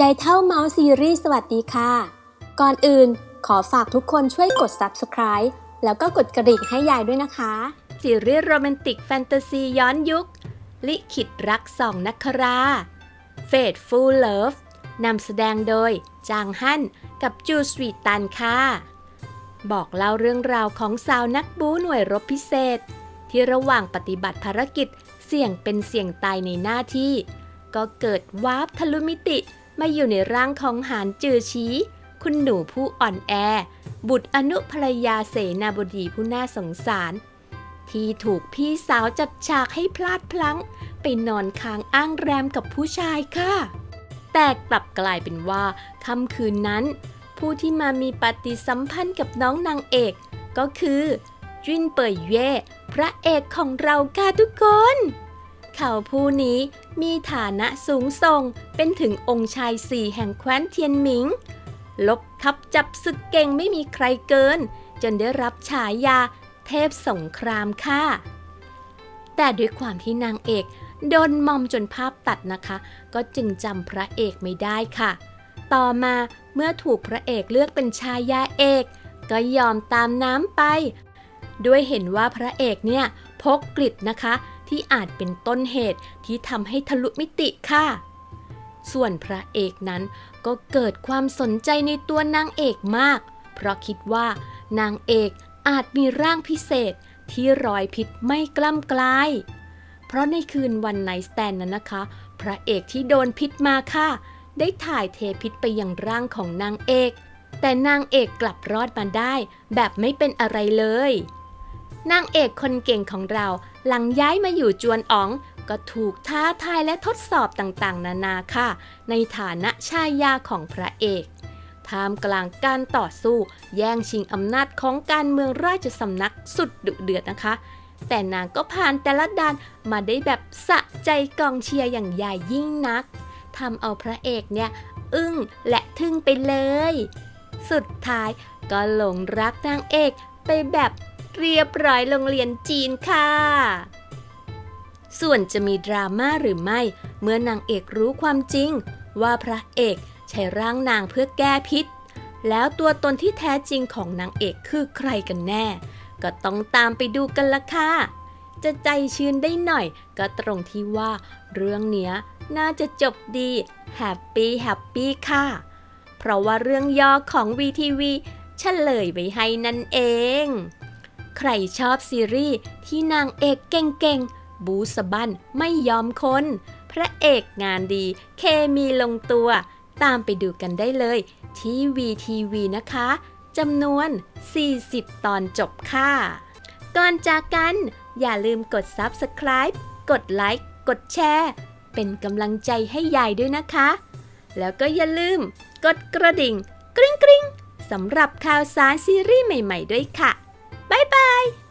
ยายเท่าเมาส์ซีรีส์สวัสดีค่ะ ก่อนอื่นขอฝากทุกคนช่วยกด Subscribe แล้วก็กดกระดิ่งให้ยายด้วยนะคะซีรีส์โรแมนติกแฟนตาซีย้อนยุค ลิขิตรักสองนักครา Fateful Love นำแสดงโดย จางฮั่นกับจูสวีตันค่ะ บอกเล่าเรื่องราวของสาวนักบู๊หน่วยรบพิเศษ ที่ระหว่างปฏิบัติภารกิจเสี่ยงเป็นเสี่ยงตายในหน้าที่ ก็เกิดวาร์ปทะลุมิติ มาอยู่ในร่างของหานจือชี้คุณหนูผู้อ่อนแอ บุตรอนุภรรยาเสนาบดีผู้น่าสงสาร ที่ถูกพี่สาวจัดฉากให้พลาดพลั้ง ไปนอนค้างอ้างแรมกับผู้ชายค่ะ แต่กลับกลายเป็นว่าค่ำคืนนั้น ผู้ที่มามีปฏิสัมพันธ์กับน้องนางเอก ก็คือจุนเป่ยเย่พระเอกของเราค่ะทุกคน เขาผู้นี้มีฐานะสูงส่งเป็นถึงองค์ชายสี่แห่งแคว้นเทียนหมิง ลบทับจับศึกเก่งไม่มีใครเกิน จนได้รับฉายาเทพสงครามค่ะ แต่ด้วยความที่นางเอกโดนมอมจนภาพตัดนะคะ ก็จึงจำพระเอกไม่ได้ค่ะ ต่อมาเมื่อถูกพระเอกเลือกเป็นชายาเอก ก็ยอมตามน้ำไป ด้วยเห็นว่าพระเอกเนี่ยพกกลิดนะคะที่อาจเป็นต้นเหตุที่ทำให้ทะลุมิติค่ะ ส่วนพระเอกนั้นก็เกิดความสนใจในตัวนางเอกมาก เพราะคิดว่านางเอกอาจมีร่างพิเศษที่รอยพิษไม่กล้ำกลาย เพราะในคืนวันไนสแตนนั้นนะคะ พระเอกที่โดนพิษมาค่ะ ได้ถ่ายเทพิษไปยังร่างของนางเอก แต่นางเอกกลับรอดมาได้แบบไม่เป็นอะไรเลย นางเอกคนเก่งของเราหลังย้ายมาอยู่จวนอ๋อง ก็ถูกท้าทายและทดสอบต่างๆ นานาค่ะ ในฐานะชายาของพระเอกท่ามกลางการต่อสู้ แย่งชิงอำนาจของการเมืองราชสำนักสุดดุเดือดนะคะ แต่นางก็ผ่านแต่ละด่านมาได้แบบสะใจกองเชียร์อย่างใหญ่ยิ่งนักทำเอาพระเอกเนี่ย อึ้งและทึ่งไปเลย สุดท้ายก็หลงรักนางเอกไปแบบ เรียบร้อยโรงเรียนจีนค่ะ ส่วนจะมีดราม่าหรือไม่ เมื่อนางเอกรู้ความจริง ว่าพระเอกใช้ร่างนางเพื่อแก้พิษ แล้วตัวตนที่แท้จริงของนางเอกคือใครกันแน่ ก็ต้องตามไปดูกันละค่ะ จะใจชื้นได้หน่อย ก็ตรงที่ว่า เรื่องเนี้ยน่าจะจบดีแฮปปี้แฮปปี้ค่ะ เพราะว่าเรื่องย่อของ VTV เฉลยไว้ให้นั่นเอง ใครชอบซีรีส์ที่นางเอกเก่งๆ บูสบันไม่ยอมคน พระเอกงานดีเคมีลงตัว ตามไปดูกันได้เลย ที่ VTV นะคะจำนวน 40 ตอนจบค่ะ ก่อนจากกัน อย่าลืมกด Subscribe กดไลค์กดแชร์เป็นกำลังใจให้ยายด้วยนะคะ แล้วก็อย่าลืม กดกระดิ่ง กริ๊งกริ๊งสำหรับข่าวสารซีรีส์ใหม่ ๆ ด้วยค่ะ 拜拜。